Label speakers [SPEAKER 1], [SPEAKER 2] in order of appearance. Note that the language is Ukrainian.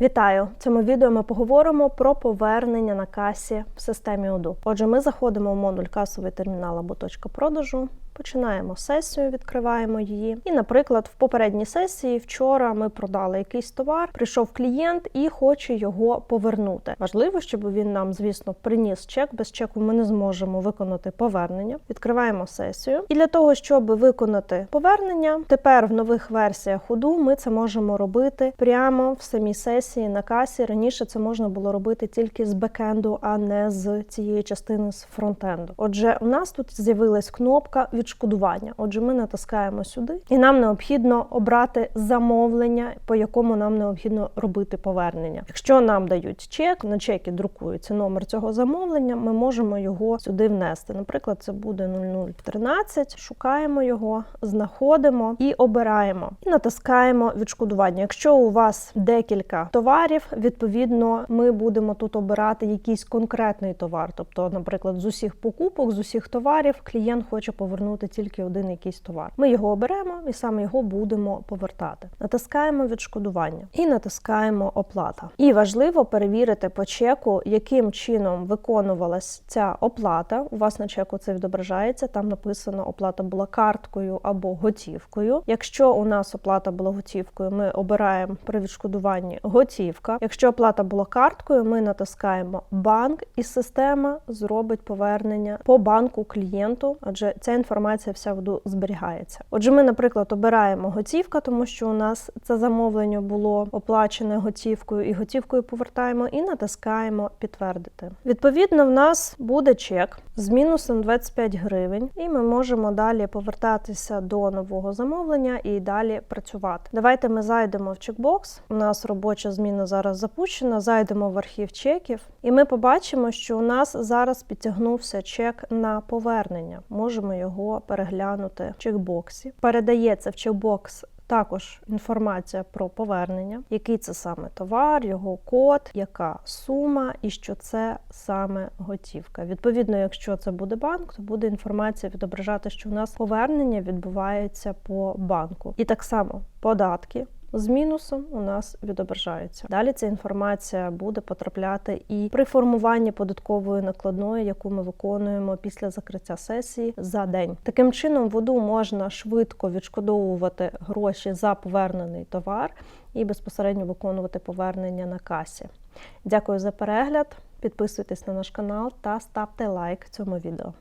[SPEAKER 1] Вітаю! В цьому відео ми поговоримо про повернення на касі в системі ОДУ. Отже, ми заходимо в модуль касовий термінал або точка продажу. Починаємо сесію, відкриваємо її. І, наприклад, в попередній сесії вчора ми продали якийсь товар, прийшов клієнт і хоче його повернути. Важливо, щоб він нам, звісно, приніс чек. Без чеку ми не зможемо виконати повернення. Відкриваємо сесію. І для того, щоб виконати повернення, тепер в нових версіях ходу ми це можемо робити прямо в самій сесії на касі. Раніше це можна було робити тільки з бекенду, а не з цієї частини з фронтенду. Отже, у нас тут з'явилась кнопка відшкодування. Отже, ми натискаємо сюди, і нам необхідно обрати замовлення, по якому нам необхідно робити повернення. Якщо нам дають чек, на чекі друкується номер цього замовлення, ми можемо його сюди внести. Наприклад, це буде 0013. Шукаємо його, знаходимо і обираємо. І натискаємо відшкодування. Якщо у вас декілька товарів, відповідно, ми будемо тут обирати якийсь конкретний товар. Тобто, наприклад, з усіх покупок, з усіх товарів, клієнт хоче повернути тільки один якийсь товар. Ми його оберемо і саме його будемо повертати. Натискаємо відшкодування і натискаємо оплата. І важливо перевірити по чеку, яким чином виконувалась ця оплата. У вас на чеку це відображається. Там написано, оплата була карткою або готівкою. Якщо у нас оплата була готівкою, ми обираємо при відшкодуванні готівка. Якщо оплата була карткою, ми натискаємо банк, і система зробить повернення по банку клієнту, адже ця інформація вся зберігається. Отже, ми, наприклад, обираємо готівка, тому що у нас це замовлення було оплачене готівкою, і готівкою повертаємо і натискаємо підтвердити. Відповідно, в нас буде чек з мінусом 25 гривень, і ми можемо далі повертатися до нового замовлення і далі працювати. Давайте ми зайдемо в чекбокс. У нас зміна зараз запущена. Зайдемо в архів чеків, і ми побачимо, що у нас зараз підтягнувся чек на повернення. Можемо його переглянути в чекбоксі. Передається в чекбокс також інформація про повернення, який це саме товар, його код, яка сума і що це саме готівка. Відповідно, якщо це буде банк, то буде інформація відображати, що у нас повернення відбувається по банку. І так само податки. З мінусом у нас відображаються. Далі ця інформація буде потрапляти і при формуванні податкової накладної, яку ми виконуємо після закриття сесії за день. Таким чином, воду можна швидко відшкодовувати гроші за повернений товар і безпосередньо виконувати повернення на касі. Дякую за перегляд. Підписуйтесь на наш канал та ставте лайк цьому відео.